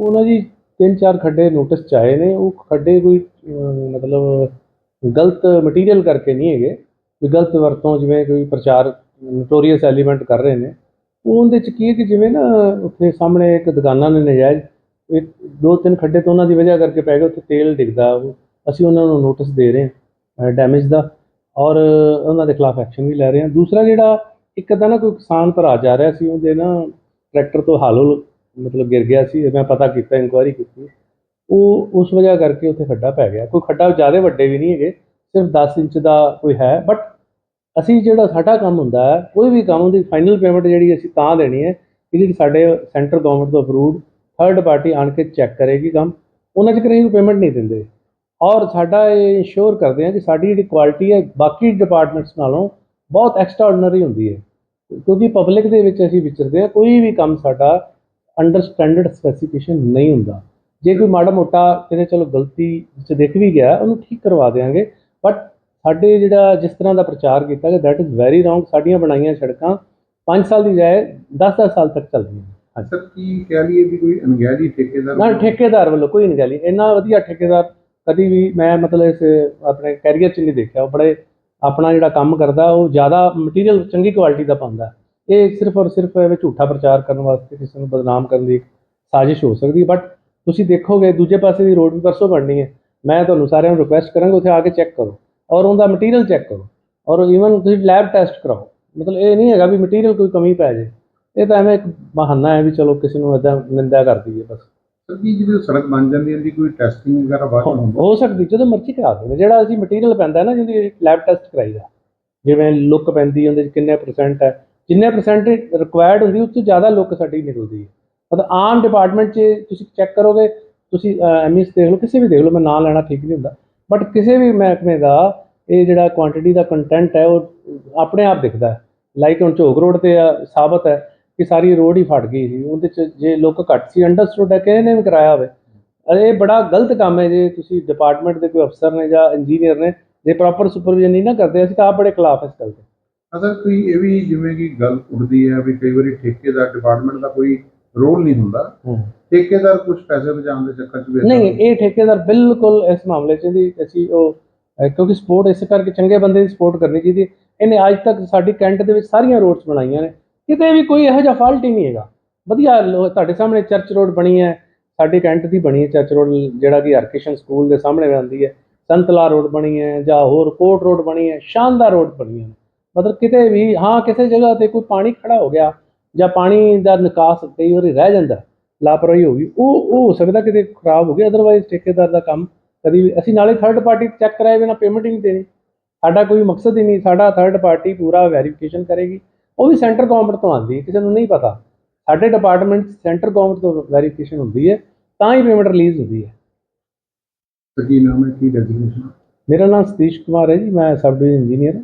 ਉਹਨਾਂ ਜੀ ਤਿੰਨ ਚਾਰ ਖੱਡੇ ਨੋਟਿਸ ਚ ਆਏ ਨੇ, ਉਹ ਖੱਡੇ ਕੋਈ ਮਤਲਬ ਗਲਤ ਮਟੀਰੀਅਲ ਕਰਕੇ ਨਹੀਂ ਹੈਗੇ, ਵੀ ਗਲਤ ਵਰਤੋਂ ਜਿਵੇਂ ਕੋਈ ਪ੍ਰਚਾਰ ਨੋਟੋਰੀਅਸ ਐਲੀਮੈਂਟ ਕਰ ਰਹੇ ਨੇ। ਉਹ ਉਹਦੇ ਚ ਕੀ ਹੈ ਕਿ ਜਿਵੇਂ ਨਾ ਉੱਥੇ ਸਾਹਮਣੇ ਇੱਕ ਦੁਕਾਨਾਂ ਨੇ ਨਜਾਇਜ਼, ਇੱਕ, ਦੋ ਤਿੰਨ ਖੱਡੇ ਤੋਂ ਉਹਨਾਂ ਦੀ ਵਜ੍ਹਾ ਕਰਕੇ ਪੈ ਗਏ, ਉੱਥੇ ਤੇਲ ਡਿੱਗਦਾ ਅਸੀਂ ਉਹਨਾਂ ਨੂੰ ਨੋਟਿਸ ਦੇ ਰਹੇ ਹਾਂ ਡੈਮੇਜ ਦਾ, ਔਰ ਉਹਨਾਂ ਦੇ ਖਿਲਾਫ ਐਕਸ਼ਨ ਵੀ ਲੈ ਰਹੇ ਹਾਂ। ਦੂਸਰਾ ਜਿਹੜਾ ਇੱਕ ਤਾਂ ਨਾ ਕੋਈ ਕਿਸਾਨ ਭਰਾ ਜਾ ਰਿਹਾ ਸੀ, ਉਹਦੇ ਨਾ ਟਰੈਕਟਰ ਤੋਂ ਹਾਲੋ ਮਤਲਬ ਗਿਰ ਗਿਆ ਸੀ, ਮੈਂ ਪਤਾ ਕੀਤਾ ਇਨਕੁਆਇਰੀ ਕੀਤੀ। ਉਹ ਉਸ ਵਜ੍ਹਾ ਕਰਕੇ ਉੱਥੇ ਖੱਡਾ ਪੈ ਗਿਆ। ਕੋਈ ਖੱਡਾ ਜ਼ਿਆਦਾ ਵੱਡੇ ਵੀ ਨਹੀਂ ਹੈਗੇ, ਸਿਰਫ 10 ਇੰਚ ਦਾ ਕੋਈ ਹੈ ਬਟ ਅਸੀਂ ਜਿਹੜਾ ਸਾਡਾ ਕੰਮ ਹੁੰਦਾ ਹੈ, ਕੋਈ ਵੀ ਕੰਮ ਦੀ ਫਾਈਨਲ ਪੇਮੈਂਟ ਜਿਹੜੀ ਅਸੀਂ ਤਾਂ ਦੇਣੀ ਹੈ ਕਿ ਜਿਹੜੀ ਸਾਡੇ ਸੈਂਟਰ ਗਵਰਨਮੈਂਟ ਤੋਂ ਅਪਰੂਵਡ ਥਰਡ ਪਾਰਟੀ ਆਣ ਕੇ ਚੈੱਕ ਕਰੇਗੀ ਕੰਮ, ਉਹਨਾਂ ਚ ਕਰੇ ਪੇਮੈਂਟ ਨਹੀਂ ਦਿੰਦੇ। ਔਰ ਸਾਡਾ ਇਹ ਇਨਸ਼ੋਰ ਕਰਦੇ ਹਾਂ ਕਿ ਸਾਡੀ ਜਿਹੜੀ ਕੁਆਲਿਟੀ ਹੈ, ਬਾਕੀ ਡਿਪਾਰਟਮੈਂਟਸ ਨਾਲੋਂ ਬਹੁਤ ਐਕਸਟਰਾਆਰਡਨਰੀ ਹੁੰਦੀ ਹੈ। ਕਿਉਂਕਿ ਪਬਲਿਕ ਦੇ ਵਿੱਚ ਅਸੀਂ ਵਿਚਰਦੇ ਹਾਂ, ਕੋਈ ਵੀ ਕੰਮ ਸਾਡਾ ਅੰਡਰ ਸਟੈਂਡਰਡ ਸਪੈਸੀਫਿਕੇਸ਼ਨ ਨਹੀਂ ਹੁੰਦਾ। ਜੇ ਕੋਈ ਮਾੜਾ ਮੋਟਾ ਕਿਤੇ ਚਲੋ ਗਲਤੀ ਚ ਦਿਖ ਵੀ ਗਿਆ ਉਹਨੂੰ ਠੀਕ ਕਰਵਾ ਦੇਵਾਂਗੇ ਬਟ ਸਾਡੇ ਜਿਹੜਾ ਜਿਸ ਤਰ੍ਹਾਂ ਦਾ ਪ੍ਰਚਾਰ ਕੀਤਾ ਗਿਆ ਦੈਟ ਇਜ਼ ਵੈਰੀ ਰੋਂਗ ਸਾਡੀਆਂ ਬਣਾਈਆਂ ਸੜਕਾਂ 5 ਸਾਲ ਦੀ ਜਾਏ 10-10 ਸਾਲ ਤੱਕ ਚੱਲਦੀਆਂ। ਨੇ ਹਾਂਜੀ। ਸਰ ਕੀ ਕਹਿ ਲਈਏ ਵੀ ਕੋਈ ਅਣਗਹਿਲੀ ਠੇਕੇਦਾਰ ਨਾ ਠੇਕੇਦਾਰ ਵੱਲੋਂ ਕੋਈ ਨਹੀਂ ਗੱਲ ਇੰਨਾ ਵਧੀਆ ਠੇਕੇਦਾਰ ਕਦੀ ਵੀ ਮੈਂ ਮਤਲਬ ਇਸ ਆਪਣੇ ਕੈਰੀਅਰ 'ਚ ਨਹੀਂ ਦੇਖਿਆ। ਉਹ ਬੜੇ ਆਪਣਾ ਜਿਹੜਾ ਕੰਮ ਕਰਦਾ ਉਹ ਜ਼ਿਆਦਾ ਮਟੀਰੀਅਲ ਚੰਗੀ ਕੁਆਲਿਟੀ ਦਾ ਪਾਉਂਦਾ। ਇਹ ਸਿਰਫ ਔਰ ਸਿਰਫ ਐਵੇਂ ਝੂਠਾ ਪ੍ਰਚਾਰ ਕਰਨ ਵਾਸਤੇ ਕਿਸੇ ਨੂੰ ਬਦਨਾਮ ਕਰਨ ਦੀ ਸਾਜ਼ਿਸ਼ ਹੋ ਸਕਦੀ ਬਟ ਤੁਸੀਂ ਦੇਖੋਗੇ ਦੂਜੇ ਪਾਸੇ ਦੀ ਰੋਡ ਵੀ ਪਰਸੋਂ ਬਣਨੀ ਹੈ। ਮੈਂ ਤੁਹਾਨੂੰ ਸਾਰਿਆਂ ਨੂੰ ਰਿਕੁਐਸਟ ਕਰਾਂਗਾ ਉੱਥੇ ਆ ਕੇ ਚੈੱਕ ਕਰੋ ਔਰ ਉਹਦਾ ਮਟੀਰੀਅਲ ਚੈੱਕ ਕਰੋ ਔਰ ਈਵਨ ਤੁਸੀਂ ਲੈਬ ਟੈਸਟ ਕਰਾਓ। ਮਤਲਬ ਇਹ ਨਹੀਂ ਹੈਗਾ ਵੀ ਮਟੀਰੀਅਲ ਕੋਈ ਕਮੀ ਪੈ ਜੇ। ਇਹ ਤਾਂ ਐਵੇਂ ਇੱਕ ਬਹਾਨਾ ਹੈ ਵੀ ਚਲੋ ਕਿਸੇ ਨੂੰ ਇਦਾਂ ਨਿੰਦਾ ਕਰ ਦਈਏ ਬਸ। ਕੀ ਜਦੋਂ ਸੜਕ ਬਣ ਜਾਂਦੀ ਹੈ ਦੀ ਕੋਈ ਟੈਸਟਿੰਗ ਵਗੈਰਾ ਬਾਅਦ ਹੋ ਸਕਦੀ ਜਦੋਂ ਮਰਜ਼ੀ ਕਰਾ ਸਕਦੇ ਜਿਹੜਾ ਅਸੀਂ ਮਟੀਰੀਅਲ ਪੈਂਦਾ ਨਾ ਜਿਹਦੀ ਲੈਬ ਟੈਸਟ ਕਰਾਈਦਾ ਜਿਵੇਂ ਲੁੱਕ ਪੈਂਦੀ ਉਹਦੇ ਕਿੰਨੇ ਪਰਸੈਂਟ ਹੈ ਜਿੰਨੇ ਪਰਸੈਂਟ ਰਿਕੁਆਇਰਡ ਹੁੰਦੀ ਉਸ ਤੋਂ ਜ਼ਿਆਦਾ ਲੋਕ ਸਾਡੀ ਨਿਕਲਦੀ ਹੈ ਮਤਲਬ ਆਮ ਡਿਪਾਰਟਮੈਂਟ 'ਚ ਤੁਸੀਂ ਚੈੱਕ ਕਰੋਗੇ ਤੁਸੀਂ ਐਮਐਸ ਦੇਖ ਲਓ ਕਿਸੇ ਵੀ ਦੇਖ ਲਓ ਮੈਂ ਨਾਂ ਲੈਣਾ ਠੀਕ ਨਹੀਂ ਹੁੰਦਾ। ਬਟ ਕਿਸੇ ਵੀ ਮਹਿਕਮੇ ਦਾ ਇਹ ਜਿਹੜਾ ਕੁਆਂਟੀਟੀ ਦਾ ਕੰਟੈਂਟ ਹੈ ਉਹ ਆਪਣੇ ਆਪ ਦਿਖਦਾ ਹੈ। ਲਾਈਕ ਹੁਣ ਝੋਕ ਰੋਡ ਤੇ ਆ, ਸਾਬਤ ਹੈ ਕਿ ਸਾਰੀ ਰੋਡ ਹੀ ਫਟ ਗਈ ਸੀ। ਉਹਦੇ 'ਚ ਜੇ ਲੋਕ ਘੱਟ ਸੀ ਅੰਡਰਸਟੂਡ ਹੈ ਕਿਸੇ ਨੇ ਵੀ ਕਰਾਇਆ ਹੋਵੇ। ਇਹ ਬੜਾ ਗਲਤ ਕੰਮ ਹੈ ਜੇ ਤੁਸੀਂ ਡਿਪਾਰਟਮੈਂਟ ਦੇ ਕੋਈ ਅਫਸਰ ਨੇ ਜਾਂ ਇੰਜੀਨੀਅਰ ਨੇ ਜੇ ਪ੍ਰੋਪਰ ਸੁਪਰਵਿਜ਼ਨ ਨਹੀਂ ਨਾ ਕਰਦੇ ਅਸੀਂ ਤਾਂ ਆਪ ਬੜੇ ਖਿਲਾਫ ਇਸ ਗੱਲ ਦੇ ਅਸਰ ਕੋਈ ਇਹ ਵੀ ਜਿਵੇਂ ਕਿ ਗੱਲ ਉੱਠਦੀ ਹੈ ਵੀ ਕਈ ਵਾਰੀ ਠੇਕੇਦਾਰ ਡਿਪਾਰਟਮੈਂਟ ਦਾ ਕੋਈ ਰੋਲ ਨਹੀਂ ਹੁੰਦਾ ਠੇਕੇਦਾਰ ਕੁਝ ਪੈਸੇ ਬਚਾਉਣ ਦੇ ਚੱਕਰ 'ਚ ਵੀ ਨਹੀਂ ਇਹ ਠੇਕੇਦਾਰ ਬਿਲਕੁਲ ਇਸ ਮਾਮਲੇ 'ਚ ਦੀ ਅਸੀਂ ਉਹ ਕਿਉਂਕਿ ਸਪੋਰਟ ਇਸ ਕਰਕੇ ਚੰਗੇ ਬੰਦੇ ਦੀ ਸਪੋਰਟ ਕਰਨੀ ਚਾਹੀਦੀ ਹੈ। ਇਹਨੇ ਅੱਜ ਤੱਕ ਸਾਡੀ ਕੈਂਟ ਦੇ ਵਿੱਚ ਸਾਰੀਆਂ ਰੋਡਸ ਬਣਾਈਆਂ ਨੇ। ਕਿਤੇ ਵੀ ਕੋਈ ਇਹੋ ਜਿਹਾ ਫਾਲਟ ਹੀ ਨਹੀਂ ਹੈਗਾ। ਵਧੀਆ ਤੁਹਾਡੇ ਸਾਹਮਣੇ ਚਰਚ ਰੋਡ ਬਣੀ ਹੈ ਸਾਡੀ ਕੈਂਟ ਦੀ ਬਣੀ ਹੈ ਚਰਚ ਰੋਡ ਜਿਹੜਾ ਕਿ ਹਰਕਿਸ਼ਨ ਸਕੂਲ ਦੇ ਸਾਹਮਣੇ ਆਉਂਦੀ ਹੈ। ਸੰਤਲਾ ਰੋਡ ਬਣੀ ਹੈ ਜਾਂ ਹੋਰ ਕੋਟ ਰੋਡ ਬਣੀ ਹੈ ਸ਼ਾਨਦਾਰ ਰੋਡ ਬਣੀਆਂ ਨੇ। ਮਤਲਬ ਕਿਤੇ ਵੀ ਹਾਂ ਕਿਸੇ ਜਗ੍ਹਾ ਤੇ ਕੋਈ ਪਾਣੀ ਖੜਾ ਹੋ ਗਿਆ ਜਾਂ ਪਾਣੀ ਦਾ ਨਿਕਾਸ ਕਈ ਵਾਰੀ ਰਹਿ ਜਾਂਦਾ ਲਾਪਰਵਾਹੀ ਹੋ ਗਈ ਉਹ ਉਹ ਹੋ ਸਕਦਾ ਕਿਤੇ ਖਰਾਬ ਹੋ ਗਿਆ ਅਦਰਵਾਈਜ਼ ਠੇਕੇਦਾਰ ਦਾ ਕੰਮ ਕਦੀ ਵੀ ਅਸੀਂ ਨਾਲੇ ਥਰਡ ਪਾਰਟੀ ਚੈੱਕ ਕਰਾਏ ਬਿਨਾ ਪੇਮੈਂਟ ਹੀ ਨਹੀਂ ਦੇਣੀ। ਸਾਡਾ ਕੋਈ ਮਕਸਦ ਹੀ ਨਹੀਂ ਸਾਡਾ ਥਰਡ ਪਾਰਟੀ ਪੂਰਾ ਵੈਰੀਫਿਕੇਸ਼ਨ ਕਰੇਗੀ ਉਹ ਵੀ ਸੈਂਟਰ ਗਵਰਨਮੈਂਟ ਤੋਂ ਆਉਂਦੀ ਹੈ ਕਿਸੇ ਨੂੰ ਨਹੀਂ ਪਤਾ। ਸਾਡੇ ਡਿਪਾਰਟਮੈਂਟ ਸੈਂਟਰ ਗਵਰਨਮੈਂਟ ਤੋਂ ਵੈਰੀਫਿਕੇਸ਼ਨ ਹੁੰਦੀ ਹੈ ਤਾਂ ਹੀ ਪੇਮੈਂਟ ਰਿਲੀਜ਼ ਹੁੰਦੀ ਹੈ। ਕੀ ਨਾਮ ਹੈ ਕੀ ਡੈਜ਼ਿਗਨੇਸ਼ਨ ਮੇਰਾ ਨਾਮ ਸਤੀਸ਼ ਕੁਮਾਰ ਹੈ ਜੀ ਮੈਂ ਸਬ ਡਿਵੀਜ਼ਨ ਇੰਜੀਨੀਅਰ ਹਾਂ।